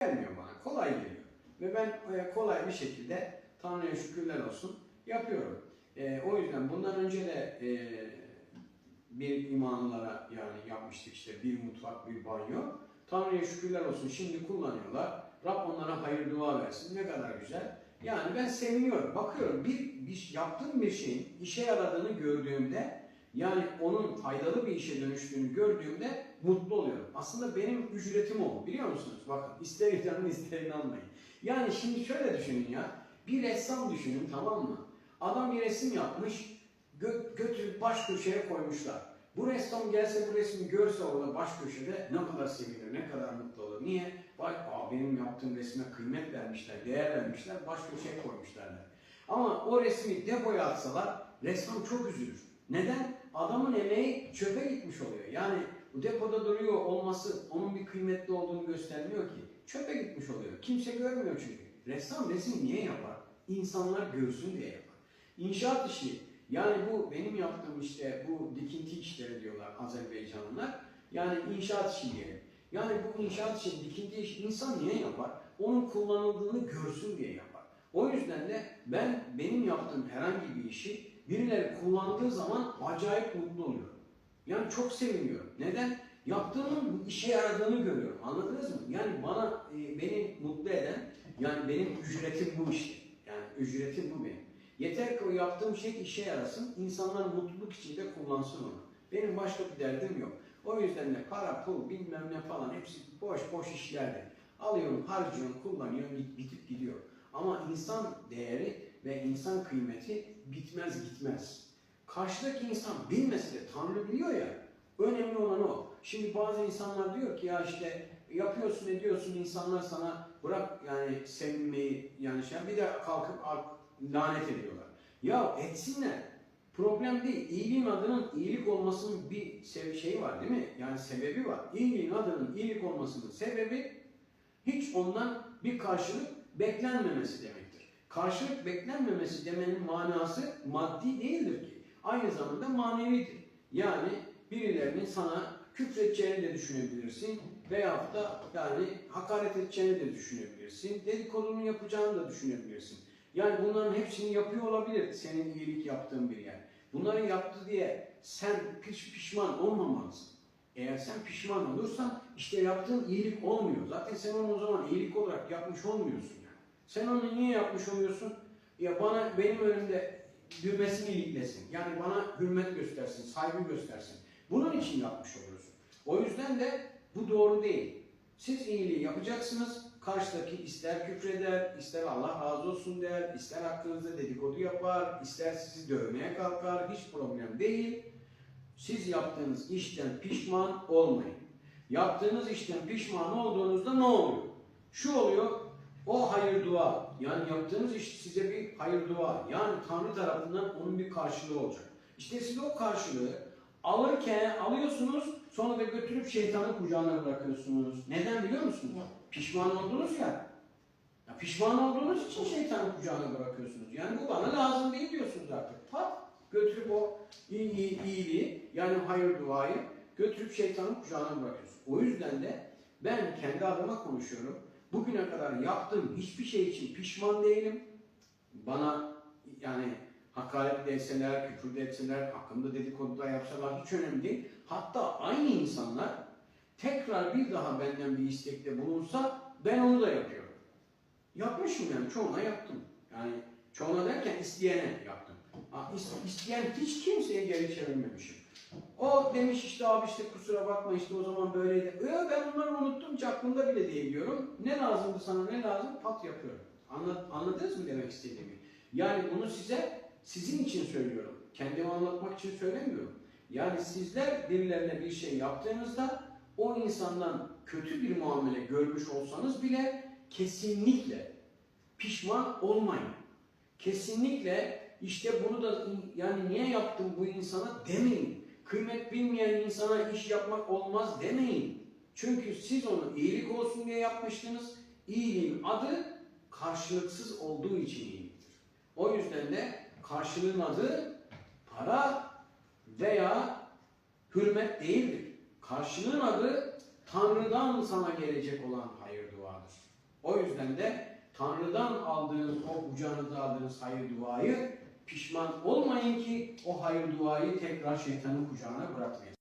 gelmiyor bana. Kolay geliyor. Ve ben e, kolay bir şekilde Tanrı'ya şükürler olsun yapıyorum. E, o yüzden bundan önce de e, bir imanlara yani yapmıştık işte bir mutfak, bir banyo. Tanrı'ya şükürler olsun şimdi kullanıyorlar. Rab onlara hayır dua versin. Ne kadar güzel. Yani ben seviniyorum. Bakıyorum bir, bir yaptığım bir şeyin işe yaradığını gördüğümde yani onun faydalı bir işe dönüştüğünü gördüğümde mutlu oluyorum. Aslında benim ücretim o. Biliyor musunuz? Bakın ister inanın ister inanmayın. Yani şimdi şöyle düşünün ya. Bir ressam düşünün tamam mı? Adam bir resim yapmış. Gö- götürüp baş köşeye koymuşlar. Bu ressam gelse bu resmi görse orada baş köşede ne kadar sevinir, ne kadar mutlu olur. Niye? Bak aa, benim yaptığım resme kıymet vermişler, değer vermişler, baş köşeye koymuşlar. der. Ama o resmi depoya atsalar ressam çok üzülür. Neden? Adamın emeği çöpe gitmiş oluyor. Yani bu depoda duruyor olması onun bir kıymetli olduğunu göstermiyor ki. Çöpe gitmiş oluyor. Kimse görmüyor çünkü. Ressam resim niye yapar? İnsanlar görsün diye yapar. İnşaat işi yani bu benim yaptığım işte bu dikinti işleri diyorlar Azerbaycanlılar. Yani inşaat işi diyelim. Yani bu inşaat işi, dikinti işi insan niye yapar? Onun kullanıldığını görsün diye yapar. O yüzden de ben benim yaptığım herhangi bir işi birileri kullandığı zaman acayip mutlu oluyorum. Yani çok seviniyorum. Neden? Yaptığımın işe yaradığını görüyorum. Anladınız mı? Yani bana, e, beni mutlu eden, yani benim ücretim bu işte. Yani ücretim bu benim. Yeter ki o yaptığım şey işe yarasın, insanlar mutluluk içinde kullansın onu. Benim başka bir derdim yok. O yüzden de para, pul, bilmem ne falan hepsi boş boş işlerdir. Alıyorum, harcıyorum, kullanıyorum, bit- bitip gidiyor. Ama insan değeri ve insan kıymeti bitmez gitmez. Karşıdaki insan bilmese de Tanrı biliyor ya, önemli olan o. Şimdi bazı insanlar diyor ki ya işte yapıyorsun ediyorsun insanlar sana bırak yani sevinmeyi yani şey bir de kalkıp al- lanet ediyorlar. Ya etsinler. Problem değil. İyiliğin adının iyilik olmasının bir şeyi var değil mi? Yani sebebi var. İyiliğin adının iyilik olmasının sebebi hiç ondan bir karşılık beklenmemesi demektir. Karşılık beklenmemesi demenin manası maddi değildir ki. Aynı zamanda manevidir. Yani birilerinin sana küfredeceğini de düşünebilirsin veyahut da yani hakaret edeceğini de düşünebilirsin. Dedikodunu yapacağını da düşünebilirsin. Yani bunların hepsini yapıyor olabilir senin iyilik yaptığın bir yer. Bunları yaptı diye sen piş pişman olmamalısın. Eğer sen pişman olursan işte yaptığın iyilik olmuyor. Zaten sen onu o zaman iyilik olarak yapmış olmuyorsun. Sen onu niye yapmış oluyorsun? Ya bana benim önümde düğmesini iyiliklesin. Yani bana hürmet göstersin, saygı göstersin. Bunun için yapmış oluyorsun. O yüzden de bu doğru değil. Siz iyiliği yapacaksınız. Karşıdaki ister küfreder, ister Allah razı olsun der, ister hakkınızda dedikodu yapar, ister sizi dövmeye kalkar. Hiç problem değil. Siz yaptığınız işten pişman olmayın. Yaptığınız işten pişman olduğunuzda ne oluyor? Şu oluyor, o hayır dua. Yani yaptığınız iş size bir hayır dua. Yani Tanrı tarafından onun bir karşılığı olacak. İşte siz o karşılığı alırken alıyorsunuz, sonra da götürüp şeytanın kucağına bırakıyorsunuz. Neden biliyor musunuz? Pişman oldunuz ya. Ya pişman olduğunuz için şeytanın kucağına bırakıyorsunuz. Yani bu bana lazım değil diyorsunuz artık. Pat götürüp o iyi, iyi, iyiliği yani hayır duayı götürüp şeytanın kucağına bırakıyorsunuz. O yüzden de ben kendi adıma konuşuyorum. Bugüne kadar yaptığım hiçbir şey için pişman değilim. Bana yani hakaret de etseler, küfür de etseler, hakkımda dedikodu da yapsalar hiç önemli değil. Hatta aynı insanlar tekrar bir daha benden bir istekte bulunsa ben onu da yapıyorum. Yapmışım yani çoğuna yaptım. Yani çoğuna derken isteyene yaptım. İsteyen hiç kimseye geri çevirmemişim. O demiş işte abi işte kusura bakma işte o zaman böyleydi. Ee, ben onları unuttum hiç aklımda bile değil diyorum. Ne lazımdı sana ne lazım pat yapıyorum. Anla, anladınız mı demek istediğimi? Yani bunu size sizin için söylüyorum. Kendimi anlatmak için söylemiyorum. Yani sizler birilerine bir şey yaptığınızda o insandan kötü bir muamele görmüş olsanız bile kesinlikle pişman olmayın. Kesinlikle işte bunu da yani niye yaptım bu insana demeyin. Kıymet bilmeyen insana iş yapmak olmaz demeyin. Çünkü siz onu iyilik olsun diye yapmıştınız. İyiliğin adı karşılıksız olduğu için iyiliktir. O yüzden de karşılığın adı para veya hürmet değildir. Karşılığın adı Tanrı'dan sana gelecek olan hayır duadır. O yüzden de Tanrı'dan aldığınız o kucağınıza aldığınız hayır duayı pişman olmayın ki o hayır duayı tekrar şeytanın kucağına bırakmayın.